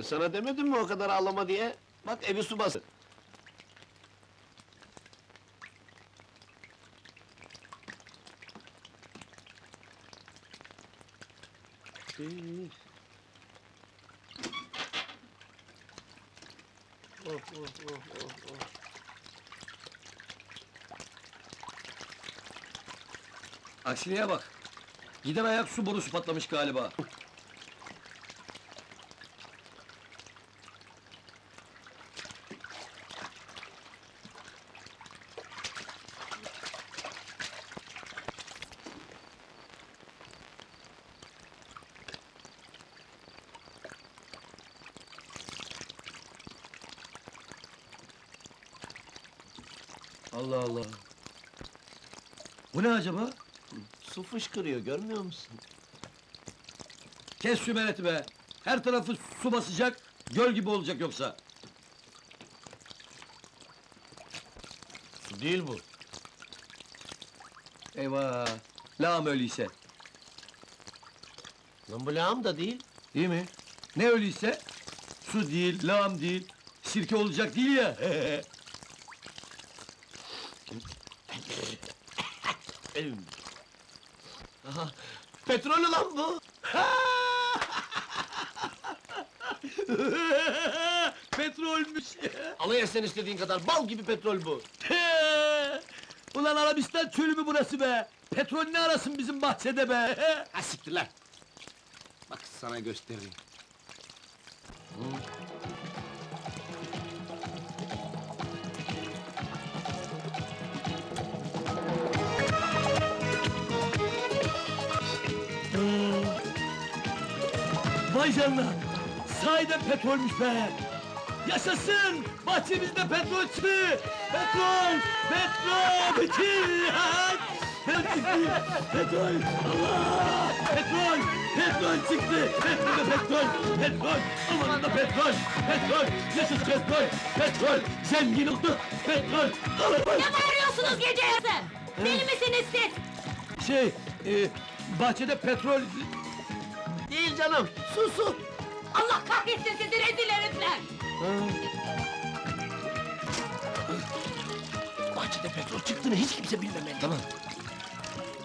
E, sana demedim mi o kadar ağlama diye? Bak evi su bastı. Oh, oh, bak. Gider ayak su borusu patlamış galiba. Allah Allah. Bu ne acaba? Su fışkırıyor, görmüyor musun? Kes şu mereti be! Her tarafı su basacak, göl gibi olacak yoksa. Su değil bu. Eyvah! Lağım öyleyse. Lan bu lağım da değil. Değil mi? Ne öyleyse? Su değil, lağım değil, sirke olacak değil ya. Aha, petrol lan bu. Petrolmüş! Alay etsen istediğin kadar, bal gibi petrol bu. Ulan Arabistan çölü mü burası be? Petrol ne arasın bizim bahçede be? Ha siktir lan. Bak sana göstereyim. Vay canına! Sahiden petrolmüş be! Yaşasın! Bahçemizde petrol çıktı! Petrol! Petrol! Bütün! Petrol çıktı! Petrol! Allah! Petrol! Petrol çıktı! Petrol! Petrol! Petrol! Aman da petrol! Petrol! Yaşasın petrol! Petrol! Zengin olduk! Petrol! Ne bağırıyorsunuz gece yarısı? Deli misiniz siz? Şey, e, bahçede petrol... Değil canım, su su. Allah kahretsin sizi rezil herifler! Bahçede petrol çıktığını hiç kimse bilmemeli. Tamam.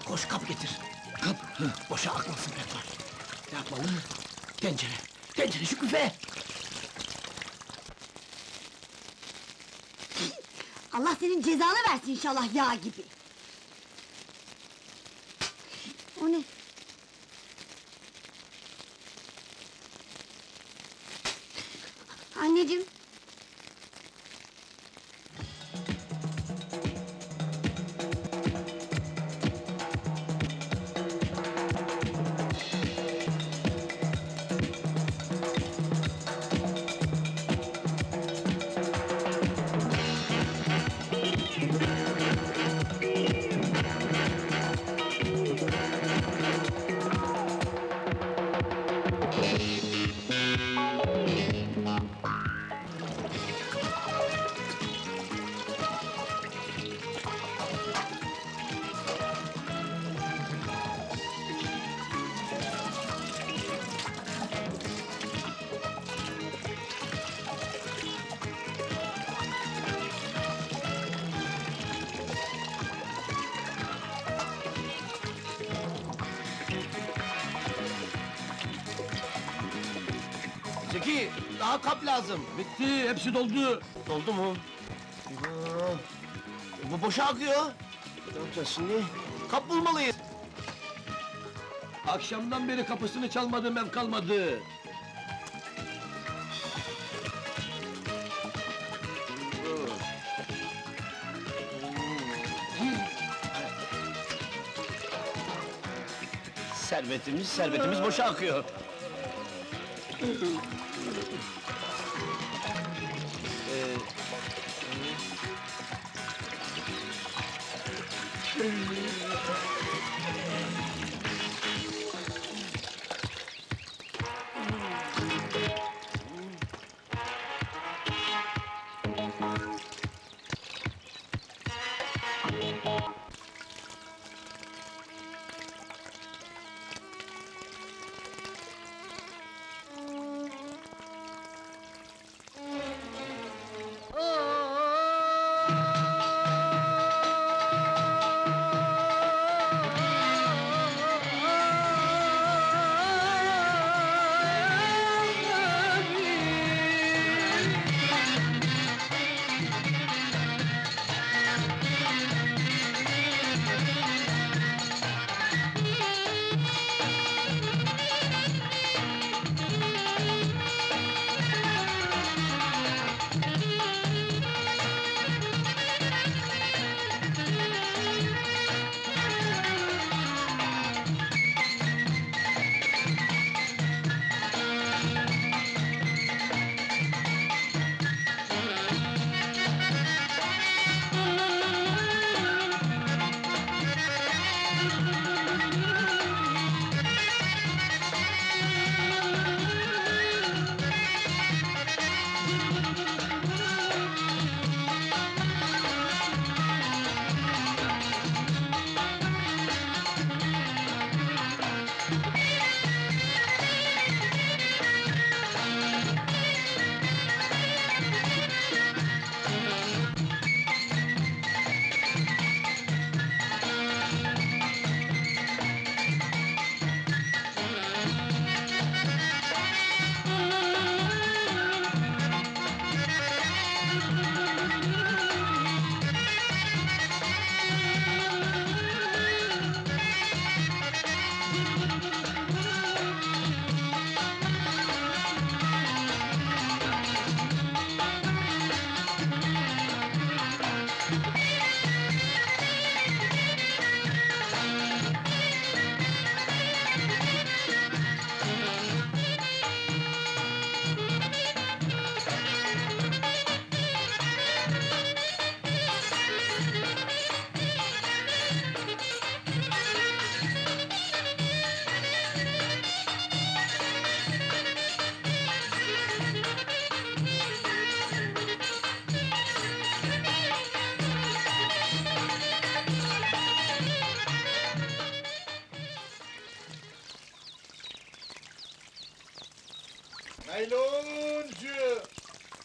Koş kap getir. Kap. hı. Boşa akmasın petrol. Ne yapmalı? Tencere, tencere şu küfe. Allah senin cezanı versin inşallah yağ gibi. O ne? один. Zeki, daha kap lazım. Bitti, hepsi doldu. Doldu mu? Eyvah! Bu boşa akıyor. Ne yapacağız şimdi? Kap bulmalıyız. Akşamdan beri kapısını çalmadığım ev kalmadı. Servetimiz, servetimiz boşa akıyor. Thank you.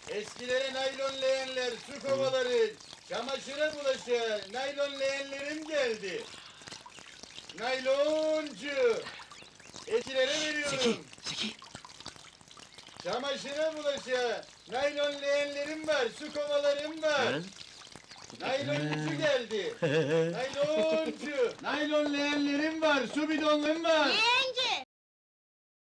Eskilere naylon leğenler, su kovaları, çamaşıra bulaşan naylon leğenlerim geldi. Nayloncu. Eskilere veriyorum. Zeki. Çamaşıra bulaşan naylon leğenlerim var, su kovalarım var. Nayloncu geldi. Nayloncu. Naylon leğenlerim var, su bidonlarım var. Ee,